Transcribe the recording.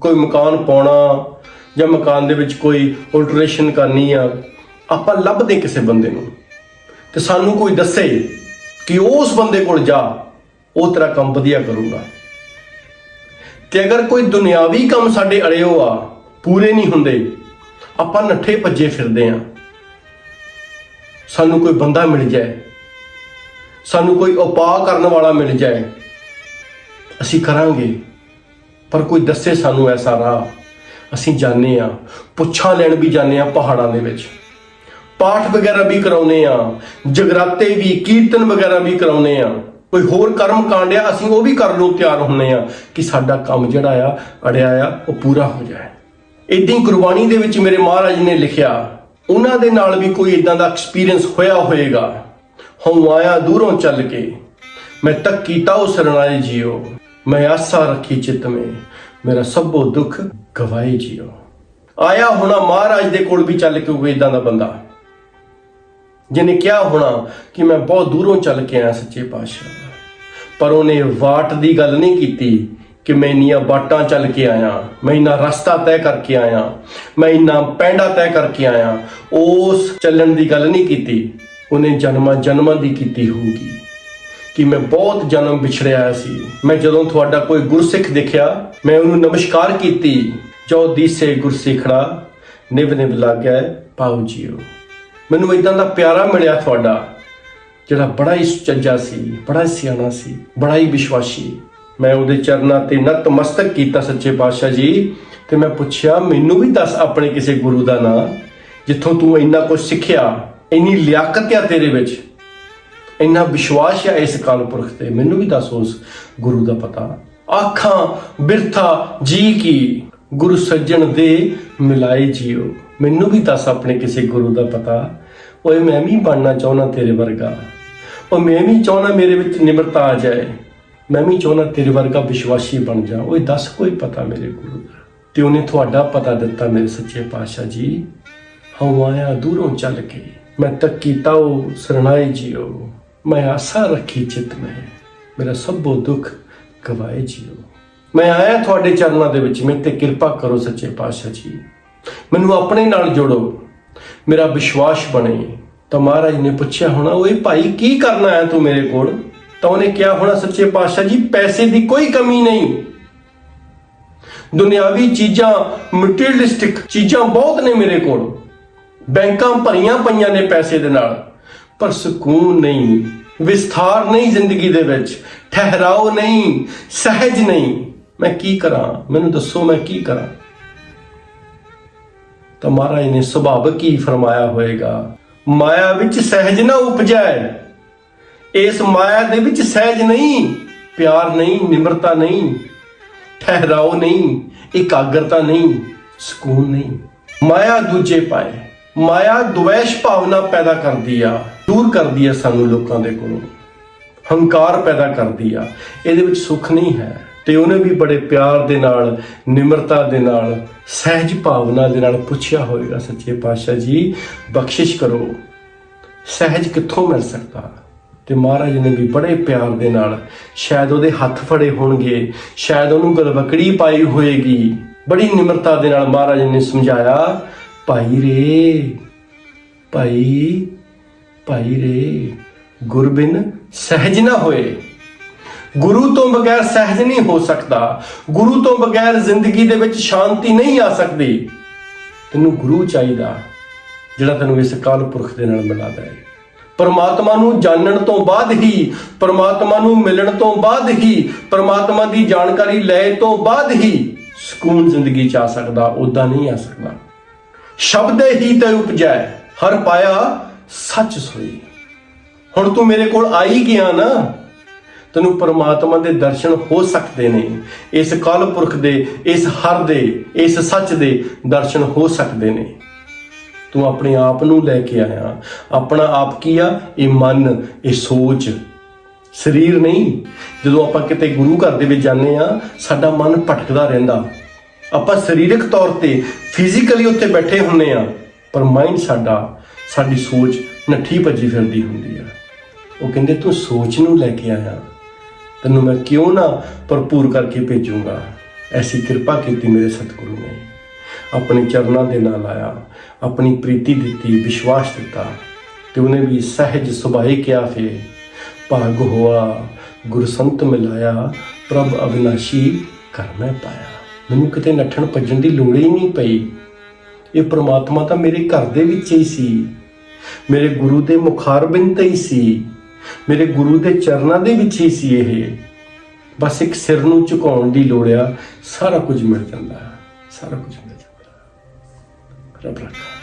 ਕੋਈ ਮਕਾਨ ਪਾਉਣਾ ਜਾਂ ਮਕਾਨ ਦੇ ਵਿੱਚ ਕੋਈ ਅਲਟਰੇਸ਼ਨ ਕਰਨੀ ਆ, ਆਪਾਂ ਲੱਭਦੇ ਕਿਸੇ ਬੰਦੇ ਨੂੰ। ਤੇ ਸਾਨੂੰ ਕੋਈ ਦੱਸੇ ਕਿ ਉਸ ਬੰਦੇ ਕੋਲ ਜਾ, ਉਹ ਤੇਰਾ ਕੰਮ ਵਧੀਆ ਕਰੂਗਾ। ਤੇ ਅਗਰ ਕੋਈ ਦੁਨਿਆਵੀ ਕੰਮ ਸਾਡੇ ਅੜਿਓ ਆ, ਪੂਰੇ ਨਹੀਂ ਹੁੰਦੇ, ਆਪਾਂ ਨੱਠੇ ਭੱਜੇ ਫਿਰਦੇ ਆ। ਸਾਨੂੰ ਕੋਈ ਬੰਦਾ ਮਿਲ ਜਾਏ, ਸਾਨੂੰ ਕੋਈ ਉਪਾਅ ਕਰਨ ਵਾਲਾ ਮਿਲ ਜਾਏ, ਅਸੀਂ ਕਰਾਂਗੇ। ਪਰ ਕੋਈ ਦੱਸੇ ਸਾਨੂੰ ਐਸਾ ਰਾਹ। ਅਸੀਂ ਜਾਣੇ ਆ ਪੁੱਛਾਂ ਲੈਣ ਵੀ ਜਾਣੇ ਆ ਪਹਾੜਾਂ ਦੇ ਵਿੱਚ। ਪਾਠ ਵਗੈਰਾ ਵੀ ਕਰਾਉਨੇ ਆ ਜਗਰਾਤੇ ਵੀ, ਕੀਰਤਨ ਵਗੈਰਾ ਵੀ ਕਰਾਉਨੇ ਆ ਕੋਈ ਹੋਰ ਕਰਮ ਕਾਂਡ ਆ, ਅਸੀਂ ਉਹ ਵੀ ਕਰਨ ਨੂੰ ਤਿਆਰ ਹੁੰਨੇ ਆ ਕਿ ਸਾਡਾ ਕੰਮ ਜਿਹੜਾ ਆ, ਅੜਿਆ ਆ, ਉਹ ਪੂਰਾ ਹੋ ਜਾਏ। ਇਦਾਂ ਹੀ ਗੁਰਬਾਣੀ ਦੇ ਵਿੱਚ ਮੇਰੇ ਮਹਾਰਾਜ ਨੇ ਲਿਖਿਆ, ਉਹਨਾਂ ਦੇ ਨਾਲ ਵੀ ਕੋਈ ਇਦਾਂ ਦਾ ਐਕਸਪੀਰੀਅੰਸ ਹੋਇਆ ਹੋਏਗਾ। ਹਉ ਆਇਆ ਦੂਰੋਂ ਚੱਲ ਕੇ, ਮੈਂ ਤੱਕ ਕੀਤਾ ਉਹ ਸਰਣਾਏ ਜੀਓ। ਮੈਂ ਆਸਾ ਰੱਖੀ ਚਿਤ ਮੇ। ਮੇਰਾ ਸਭੋ ਦੁੱਖ ਗਵਾਏ ਜੀਓ। ਆਇਆ ਹੋਣਾ ਮਹਾਰਾਜ ਦੇ ਕੋਲ ਵੀ ਚੱਲ ਕੇ ਕੋਈ ਇਦਾਂ ਦਾ ਬੰਦਾ। ਜਿਹਨੇ ਕਿਹਾ ਹੋਣਾ ਕਿ ਮੈਂ ਬਹੁਤ ਦੂਰੋਂ ਚੱਲ ਕੇ ਆਇਆ ਸੱਚੇ ਪਾਤਸ਼ਾਹ ਪਰ ਉਹਨੇ ਵਾਟ ਦੀ ਗੱਲ ਨਹੀਂ ਕੀਤੀ ਕਿ ਮੈਂ ਇੰਨੀਆਂ ਬਾਟਾਂ ਚੱਲ ਕੇ ਆਇਆ। ਮੈਂ ਇੰਨਾ ਰਸਤਾ ਤੈਅ ਕਰਕੇ ਆਇਆ। ਮੈਂ ਇੰਨਾ ਪੈਂਡਾ ਤੈਅ ਕਰਕੇ ਆਇਆ। ਉਸ ਚੱਲਣ ਦੀ ਗੱਲ ਨਹੀਂ ਕੀਤੀ। ਉਹਨੇ ਜਨਮਾਂ ਜਨਮਾਂ ਦੀ ਕੀਤੀ ਹੋਊਗੀ। ਕਿ ਮੈਂ ਬਹੁਤ ਜਨਮ ਵਿਛੜਿਆ ਹੋਇਆ ਸੀ। ਮੈਂ ਜਦੋਂ ਤੁਹਾਡਾ ਕੋਈ ਗੁਰਸਿੱਖ ਦੇਖਿਆ, ਮੈਂ ਉਹਨੂੰ ਨਮਸਕਾਰ ਕੀਤੀ। ਜੋ ਦੀਸੇ ਗੁਰਸਿੱਖੜਾ ਨਿਵ ਨਿਵ ਲੱਗਿਆ ਪਾਉ ਜੀਓ। ਮੈਨੂੰ ਇਦਾਂ ਦਾ ਪਿਆਰਾ ਮਿਲਿਆ ਤੁਹਾਡਾ, ਜਿਹੜਾ ਬੜਾ ਹੀ ਸੁਚੱਜਾ ਸੀ, ਬੜਾ ਸਿਆਣਾ ਸੀ, ਬੜਾ ਹੀ ਵਿਸ਼ਵਾਸੀ। ਮੈਂ ਉਹਦੇ ਚਰਨਾਂ ਤੇ ਨਤਮਸਤਕ ਕੀਤਾ ਸੱਚੇ ਪਾਤਸ਼ਾਹ ਜੀ, ਤੇ ਮੈਂ ਪੁੱਛਿਆ, ਮੈਨੂੰ ਵੀ ਦੱਸ ਆਪਣੇ ਕਿਸੇ ਗੁਰੂ ਦਾ ਨਾਂ, ਜਿੱਥੋਂ ਤੂੰ ਇੰਨਾ ਕੁਝ ਸਿੱਖਿਆ, ਇੰਨੀ ਲਿਆਕਤ ਆ ਤੇਰੇ ਵਿੱਚ? ਇੰਨਾ ਵਿਸ਼ਵਾਸ ਆ ਇਸ ਕਾਲਪੁਰਖ ਤੇ? ਮੈਨੂੰ ਵੀ ਦੱਸ ਉਸ ਗੁਰੂ ਦਾ ਪਤਾ। ਆਖਾਂ, ਬਿਰਥਾ ਜੀ ਕੀ? ਗੁਰੂ ਸੱਜਣ ਦੇ ਮਿਲਾਏ ਜੀਓ। ਮੈਨੂੰ ਵੀ ਦੱਸ ਆਪਣੇ ਕਿਸੇ ਗੁਰੂ ਦਾ ਪਤਾ। ਓਏ ਮੈਂ ਵੀ ਬਣਨਾ ਚਾਹੁੰਦਾ ਤੇਰੇ ਵਰਗਾ। ਉਹ ਮੈਂ ਵੀ ਚਾਹੁੰਦਾ ਮੇਰੇ ਵਿੱਚ ਨਿਮਰਤਾ ਆ ਜਾਏ। ਮੈਂ ਵੀ ਚਾਹੁੰਦਾ ਤੇਰੇ ਵਰਗਾ ਵਿਸ਼ਵਾਸੀ ਬਣ ਜਾ। ਓਏ ਦੱਸ ਕੋਈ ਪਤਾ ਮੇਰੇ ਗੁਰੂ ਦਾ? ਤੇ ਉਹਨੇ ਤੁਹਾਡਾ ਪਤਾ ਦਿੱਤਾ ਮੇਰੇ ਸੱਚੇ ਪਾਤਸ਼ਾਹ ਜੀ। ਹਉ ਆਇਆ ਦੂਰੋਂ ਚੱਲ ਕੇ। ਮੈਂ ਤੱਕ ਕੀਤਾ ਉਹ ਸਰਣਾਏ ਜੀਓ। ਮੈਂ ਆਸਾ ਰੱਖੀ ਚਿਤ ਮੈਂ, ਮੇਰਾ ਸਭੋ ਦੁੱਖ ਗਵਾਏ ਜੀਓ। ਮੈਂ ਆਇਆ ਤੁਹਾਡੇ ਚਰਨਾਂ ਦੇ ਵਿੱਚ, ਮੇਰੇ ਤੇ ਕਿਰਪਾ ਕਰੋ ਸੱਚੇ ਪਾਤਸ਼ਾਹ ਜੀ। ਮੈਨੂੰ ਆਪਣੇ ਨਾਲ ਜੋੜੋ, ਮੇਰਾ ਵਿਸ਼ਵਾਸ ਬਣੇ। ਤਾਂ ਮਹਾਰਾਜ ਨੇ ਪੁੱਛਿਆ, ਹੋਣਾ ਓਏ ਭਾਈ ਕੀ ਕਰਨਾ ਆਇਆ ਤੂੰ ਮੇਰੇ ਕੋਲ? ਤਾਂ ਉਹਨੇ ਕਿਹਾ, ਹੋਣਾ ਸੱਚੇ ਪਾਤਸ਼ਾਹ ਜੀ, ਪੈਸੇ ਦੀ ਕੋਈ ਕਮੀ ਨਹੀਂ। ਦੁਨਿਆਵੀ ਚੀਜ਼ਾਂ ਮਟੀਰੀਅਲਿਸਟਿਕ ਚੀਜ਼ਾਂ ਬਹੁਤ ਨੇ ਮੇਰੇ ਕੋਲ। ਬੈਂਕਾਂ ਭਰੀਆਂ ਪਈਆਂ ਨੇ ਪੈਸੇ ਦੇ ਨਾਲ। ਪਰ ਸਕੂਨ ਨਹੀਂ, ਵਿਸਥਾਰ ਨਹੀਂ ਜ਼ਿੰਦਗੀ ਦੇ ਵਿੱਚ, ਠਹਿਰਾਓ ਨਹੀਂ, ਸਹਿਜ ਨਹੀਂ। ਮੈਂ ਕੀ ਕਰਾਂ? ਮੈਨੂੰ ਦੱਸੋ ਮੈਂ ਕੀ ਕਰਾਂ? ਤਾਂ ਮਹਾਰਾਜ ਨੇ ਸੁਭਾਵਕ ਹੀ ਫਰਮਾਇਆ ਹੋਏਗਾ? ਮਾਇਆ ਵਿੱਚ ਸਹਿਜ ਨਾ ਉਪਜੈ। ਇਸ ਮਾਇਆ ਦੇ ਵਿੱਚ ਸਹਿਜ ਨਹੀਂ, ਪਿਆਰ ਨਹੀਂ, ਨਿਮਰਤਾ ਨਹੀਂ, ਠਹਿਰਾਓ ਨਹੀਂ, ਇਕਾਗਰਤਾ ਨਹੀਂ, ਸਕੂਨ ਨਹੀਂ। ਮਾਇਆ ਦੂਜੇ ਪਾਏ। ਮਾਇਆ ਦੁਵੇਸ਼ ਭਾਵਨਾ ਪੈਦਾ ਕਰਦੀ ਆ, ਦੂਰ ਕਰਦੀ ਆ ਸਾਨੂੰ ਲੋਕਾਂ ਦੇ ਕੋਲੋਂ। ਹੰਕਾਰ ਪੈਦਾ ਕਰਦੀ ਆ, ਇਹਦੇ ਵਿੱਚ ਸੁੱਖ ਨਹੀਂ ਹੈ। ਤੇ ਉਹਨੇ ਵੀ ਬੜੇ ਪਿਆਰ ਦੇ ਨਾਲ, ਨਿਮਰਤਾ ਦੇ ਨਾਲ, ਸਹਿਜ ਭਾਵਨਾ ਦੇ ਨਾਲ ਪੁੱਛਿਆ ਹੋਵੇਗਾ ਸੱਚੇ ਪਾਤਸ਼ਾਹ ਜੀ, ਬਖਸ਼ਿਸ਼ ਕਰੋ। ਸਹਿਜ ਕਿੱਥੋਂ ਮਿਲ ਸਕਦਾ? ਤੇ ਮਹਾਰਾਜ ਨੇ ਵੀ ਬੜੇ ਪਿਆਰ ਦੇ ਨਾਲ, ਸ਼ਾਇਦ ਉਹਦੇ ਹੱਥ ਫੜੇ ਹੋਣਗੇ, ਸ਼ਾਇਦ ਉਹਨੂੰ ਗਲਵਕੜੀ ਪਾਈ ਹੋਏਗੀ। ਬੜੀ ਨਿਮਰਤਾ ਦੇ ਨਾਲ ਮਹਾਰਾਜ ਨੇ ਸਮਝਾਇਆ ਭਾਈ ਰੇ, ਭਾਈ ਭਾਈ ਰੇ, ਗੁਰਬਿਨ ਸਹਿਜ ਨਾ ਹੋਏ। ਗੁਰੂ ਤੋਂ ਬਗੈਰ ਸਹਿਜ ਨਹੀਂ ਹੋ ਸਕਦਾ। ਗੁਰੂ ਤੋਂ ਬਗੈਰ ਜ਼ਿੰਦਗੀ ਦੇ ਵਿੱਚ ਸ਼ਾਂਤੀ ਨਹੀਂ ਆ ਸਕਦੀ। ਤੈਨੂੰ ਗੁਰੂ ਚਾਹੀਦਾ, ਜਿਹੜਾ ਤੈਨੂੰ ਇਸ ਕਾਲ ਪੁਰਖ ਦੇ ਨਾਲ ਮਿਲਾਦਾ ਹੈ ਪਰਮਾਤਮਾ ਨੂੰ ਜਾਣਨ ਤੋਂ ਬਾਅਦ ਹੀ, ਪਰਮਾਤਮਾ ਨੂੰ ਮਿਲਣ ਤੋਂ ਬਾਅਦ ਹੀ, ਪਰਮਾਤਮਾ ਦੀ ਜਾਣਕਾਰੀ ਲੈ ਤੋਂ ਬਾਅਦ ਹੀ ਸਕੂਨ ਜ਼ਿੰਦਗੀ ਚ ਆ ਸਕਦਾ ਉਦਾਂ ਨਹੀਂ ਆ ਸਕਦਾ। ਸ਼ਬਦ ਹੀ ਤੇ ਉਪਜੈ, ਹਰ ਪਾਇਆ ਸੱਚ ਸੋਈ। ਹੁਣ ਤੂੰ ਮੇਰੇ ਕੋਲ ਆਈ ਗਿਆ ਨਾ? ਤੈਨੂੰ ਪਰਮਾਤਮਾ ਦੇ ਦਰਸ਼ਨ ਹੋ ਸਕਦੇ ਨੇ। ਇਸ ਕਾਲ ਪੁਰਖ ਦੇ, ਇਸ ਹਰ ਦੇ, ਇਸ ਸੱਚ ਦੇ ਦਰਸ਼ਨ ਹੋ ਸਕਦੇ ਨੇ। ਤੂੰ ਆਪਣੇ ਆਪ ਨੂੰ ਲੈ ਕੇ ਆਇਆ। ਆਪਣਾ ਆਪ ਕੀ ਆ? ਇਹ ਮਨ, ਇਹ ਸੋਚ। ਸਰੀਰ ਨਹੀਂ। ਜਦੋਂ ਆਪਾਂ ਕਿਤੇ ਗੁਰੂ ਘਰ ਦੇ ਵਿੱਚ ਜਾਂਦੇ ਆ ਸਾਡਾ ਮਨ ਭਟਕਦਾ ਰਹਿੰਦਾ। ਆਪਾਂ ਸਰੀਰਕ ਤੌਰ ਤੇ ਫਿਜ਼ੀਕਲੀ ਉੱਥੇ ਬੈਠੇ ਹੁੰਨੇ ਆ, ਪਰ ਮਾਈਂਡ ਸਾਡਾ, ਸਾਡੀ ਸੋਚ ਨੱਠੀ ਭੱਜੀ ਫਿਰਦੀ ਹੁੰਦੀ ਆ। ਉਹ ਕਹਿੰਦੇ, ਤੂੰ ਸੋਚ ਨੂੰ ਲੈ ਕੇ ਆਇਆ। ਤੈਨੂੰ ਮੈਂ ਕਿਉਂ ਨਾ ਭਰਪੂਰ ਕਰਕੇ ਭੇਜੂੰਗਾ? ਐਸੀ ਕਿਰਪਾ ਕੀਤੀ ਮੇਰੇ ਸਤਿਗੁਰੂ ਨੇ। ਆਪਣੇ ਚਰਨਾਂ ਦੇ ਨਾਲ ਆਇਆ, ਆਪਣੀ ਪ੍ਰੀਤੀ ਦਿੱਤੀ, ਵਿਸ਼ਵਾਸ ਦਿੱਤਾ ਤੇ ਉਹਨੇ ਵੀ ਸਹਿਜ ਸੁਭਾਏ ਕਿਹਾ ਫੇ, ਭਾਗ ਹੋਆ, ਗੁਰਸੰਤ ਮਿਲਾਇਆ, ਪ੍ਰਭ ਅਵਿਨਾਸ਼ੀ ਕਰ ਪਾਇਆ। ਮੈਨੂੰ ਕਿਤੇ ਨੱਠਣ ਭੱਜਣ ਦੀ ਲੋੜ ਹੀ ਨਹੀਂ ਪਈ। ਇਹ ਪ੍ਰਮਾਤਮਾ ਤਾਂ ਮੇਰੇ ਘਰ ਦੇ ਵਿੱਚ ਹੀ ਸੀ। ਮੇਰੇ ਗੁਰੂ ਦੇ ਮੁਖਾਰਬਿੰਦ ਤੇ ਹੀ ਸੀ। ਮੇਰੇ ਗੁਰੂ ਦੇ ਚਰਨਾਂ ਦੇ ਵਿੱਚ ਹੀ ਸੀ ਇਹ। ਬਸ ਇੱਕ ਸਿਰ ਨੂੰ ਝੁਕਾਉਣ ਦੀ ਲੋੜ ਆ, ਸਾਰਾ ਕੁਝ ਮਿਲ ਜਾਂਦਾ। ਹੈ। ਸਾਰਾ ਕੁਝ ਮਿਲ ਜਾਂਦਾ। ਰੱਬ ਰੱਖਾ।